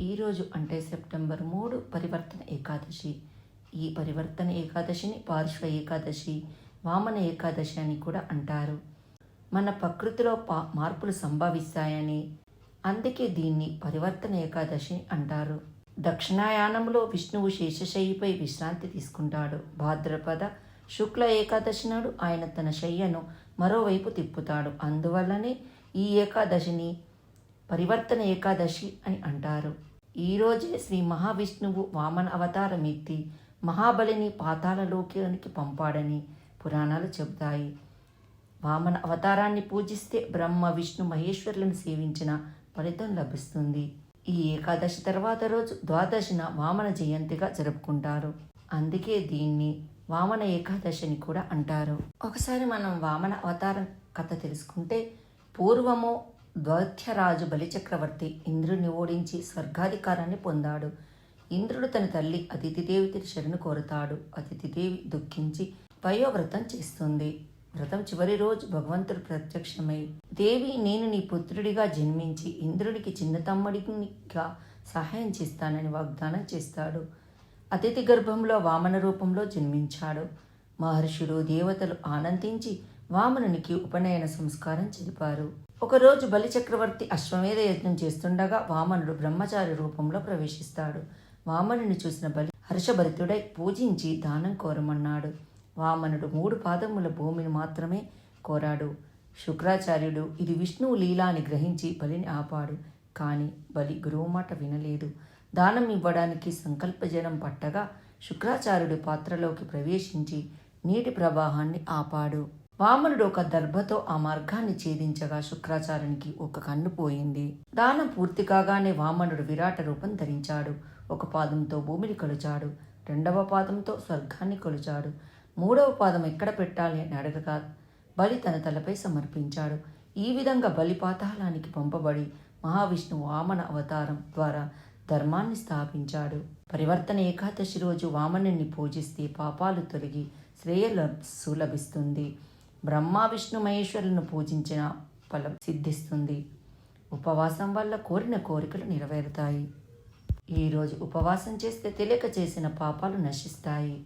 ఈరోజు అంటే సెప్టెంబర్ మూడు పరివర్తన ఏకాదశి. ఈ పరివర్తన ఏకాదశిని పార్శ్వ ఏకాదశి వామన ఏకాదశి అని కూడా అంటారు. మన ప్రకృతిలో పా మార్పులు సంభవిస్తాయని అందుకే దీన్ని పరివర్తన ఏకాదశి అంటారు. దక్షిణాయానంలో విష్ణువు శేషశయ్యపై విశ్రాంతి తీసుకుంటాడు. భాద్రపద శుక్ల ఏకాదశి నాడు ఆయన తన శయ్యను మరోవైపు తిప్పుతాడు. అందువల్లనే ఈ ఏకాదశిని పరివర్తన ఏకాదశి అని అంటారు. ఈరోజే శ్రీ మహావిష్ణువు వామన అవతారం ఎత్తి మహాబలిని పాతాళలోకానికి పంపాడని పురాణాలు చెబుతాయి. వామన అవతారాన్ని పూజిస్తే బ్రహ్మ విష్ణు మహేశ్వరులను సేవించిన ఫలితం లభిస్తుంది. ఈ ఏకాదశి తర్వాత రోజు ద్వాదశిన వామన జయంతిగా జరుపుకుంటారు. అందుకే దీన్ని వామన ఏకాదశిని కూడా అంటారు. ఒకసారి మనం వామన అవతారం కథ తెలుసుకుంటే పూర్వము ద్వైత్యరాజు బలిచక్రవర్తి ఇంద్రుని ఓడించి స్వర్గాధికారాన్ని పొందాడు. ఇంద్రుడు తన తల్లి అతిథిదేవి శరణు కోరుతాడు. అతిథిదేవి దుఃఖించి వయోవ్రతం చేస్తుంది. వ్రతం చివరి రోజు భగవంతుడు ప్రత్యక్షమై దేవి నేను నీ పుత్రుడిగా జన్మించి ఇంద్రుడికి చిన్న తమ్ముడిగా సహాయం చేస్తానని వాగ్దానం చేస్తాడు. అతిథి గర్భంలో వామన రూపంలో జన్మించాడు. మహర్షులు దేవతలు ఆనందించి వామనునికి ఉపనయన సంస్కారం జరిపారు. ఒకరోజు బలిచక్రవర్తి అశ్వమేధ యజ్ఞం చేస్తుండగా వామనుడు బ్రహ్మచారి రూపంలో ప్రవేశిస్తాడు. వామనుని చూసిన బలి హర్షభరితుడై పూజించి దానం కోరమన్నాడు. వామనుడు మూడు పాదముల భూమిని మాత్రమే కోరాడు. శుక్రాచార్యుడు ఇది విష్ణువు లీలాని గ్రహించి బలిని ఆపాడు. కానీ బలి గురువు మాట వినలేదు. దానం ఇవ్వడానికి సంకల్పజనం పట్టగా శుక్రాచార్యుడి పాత్రలోకి ప్రవేశించి నీటి ప్రవాహాన్ని ఆపాడు. వామనుడు ఒక దర్భతో ఆ మార్గాన్ని ఛేదించగా శుక్రాచార్యునికి ఒక కన్ను పోయింది. దానం పూర్తి కాగానే వామనుడు విరాట రూపం ధరించాడు. ఒక పాదంతో భూమిని కొలిచాడు. రెండవ పాదంతో స్వర్గాన్ని కొలిచాడు. మూడవ పాదం ఎక్కడ పెట్టాలి అని అడగగా బలి తన తలపై సమర్పించాడు. ఈ విధంగా బలి పాతాళానికి పంపబడి మహావిష్ణువు వామన అవతారం ద్వారా ధర్మాన్ని స్థాపించాడు. పరివర్తన ఏకాదశి రోజు వామనుని పూజిస్తే పాపాలు తొలగి శ్రేయస్సు లభిస్తుంది. బ్రహ్మ విష్ణు మహేశ్వరులను పూజించిన ఫలం సిద్ధిస్తుంది. ఉపవాసం వల్ల కోరిన కోరికలు నెరవేరుతాయి. ఈరోజు ఉపవాసం చేస్తే తెలియక చేసిన పాపాలు నశిస్తాయి.